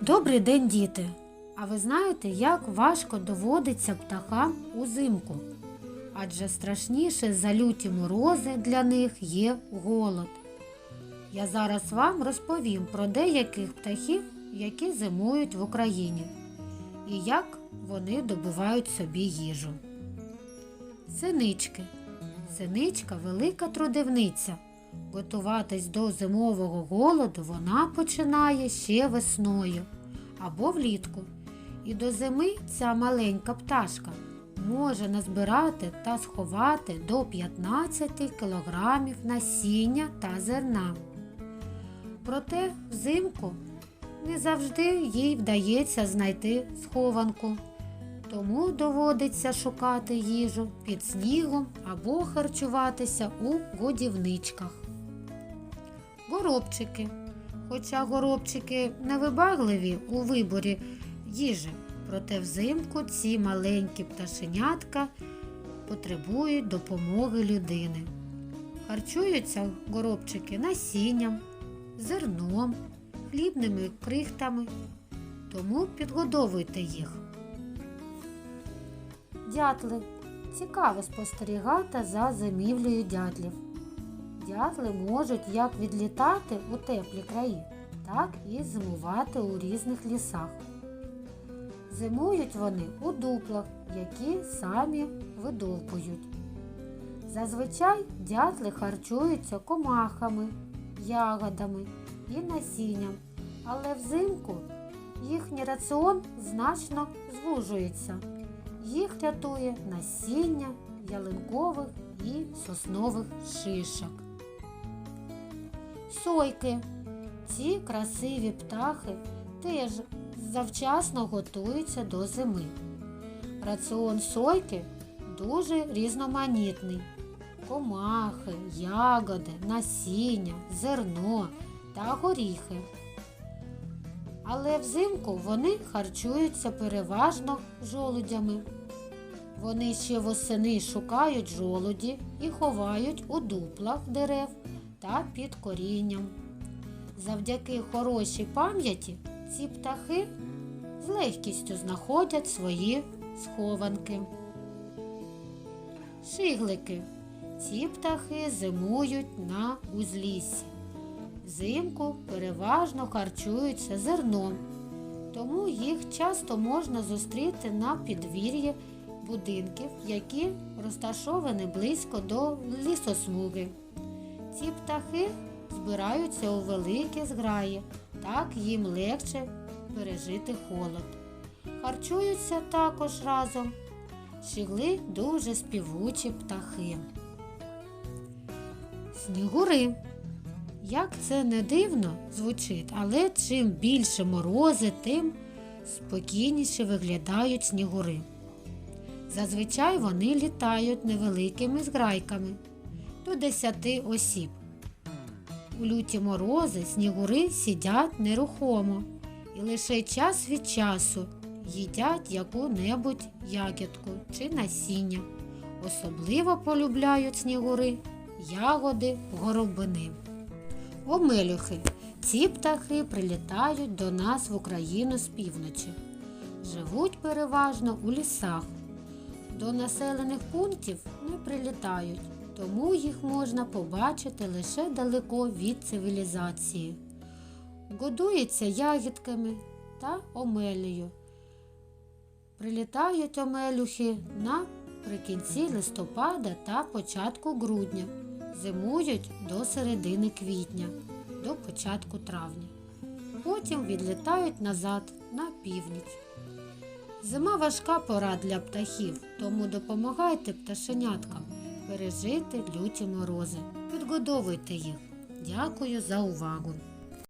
Добрий день, діти! А ви знаєте, як важко доводиться птахам узимку? Адже страшніше за люті морози для них є голод. Я зараз вам розповім про деяких птахів, які зимують в Україні, і як вони добувають собі їжу. Синички. Синичка велика трудівниця. Готуватись до зимового голоду вона починає ще весною або влітку. І до зими ця маленька пташка може назбирати та сховати до 15 кілограмів насіння та зерна. Проте взимку не завжди їй вдається знайти схованку. Тому доводиться шукати їжу під снігом або харчуватися у годівничках. Горобчики. Хоча горобчики невибагливі у виборі їжі, проте взимку ці маленькі пташенятка потребують допомоги людини. Харчуються горобчики насінням, зерном, хлібними крихтами, тому підгодовуйте їх. Дятли. Цікаво спостерігати за зимівлею дятлів. Дятли можуть як відлітати у теплі краї, так і зимувати у різних лісах. Зимують вони у дуплах, які самі видовбують. Зазвичай дятли харчуються комахами, ягодами і насінням, але взимку їхній раціон значно звужується. Їх рятує насіння ялинкових і соснових шишок. Сойки. Ці красиві птахи теж завчасно готуються до зими. Раціон сойки дуже різноманітний. Комахи, ягоди, насіння, зерно та горіхи. Але взимку вони харчуються переважно жолудями. Вони ще восени шукають жолуді і ховають у дуплах дерев та під корінням. Завдяки хорошій пам'яті ці птахи з легкістю знаходять свої схованки. Шиглики. Ці птахи зимують на узліссі. Взимку переважно харчуються зерном, тому їх часто можна зустріти на підвір'ї будинків, які розташовані близько до лісосмуги. Ці птахи збираються у великі зграї, так їм легше пережити холод. Харчуються також разом. Щігли дуже співучі птахи. Снігури. Як це не дивно звучить, але чим більше морози, тим спокійніше виглядають снігури. Зазвичай вони літають невеликими зграйками до 10 осіб. У люті морози снігури сидять нерухомо і лише час від часу їдять яку-небудь ягідку чи насіння. Особливо полюбляють снігури ягоди горобини. Омелюхи. Ці птахи прилітають до нас в Україну з півночі. Живуть переважно у лісах. До населених пунктів не прилітають, тому їх можна побачити лише далеко від цивілізації. Годуються ягідками та омелею. Прилітають омелюхи наприкінці листопада та початку грудня. Зимують до середини квітня, до початку травня. Потім відлітають назад на північ. Зима важка пора для птахів, тому допомагайте пташеняткам пережити люті морози. Підгодовуйте їх. Дякую за увагу!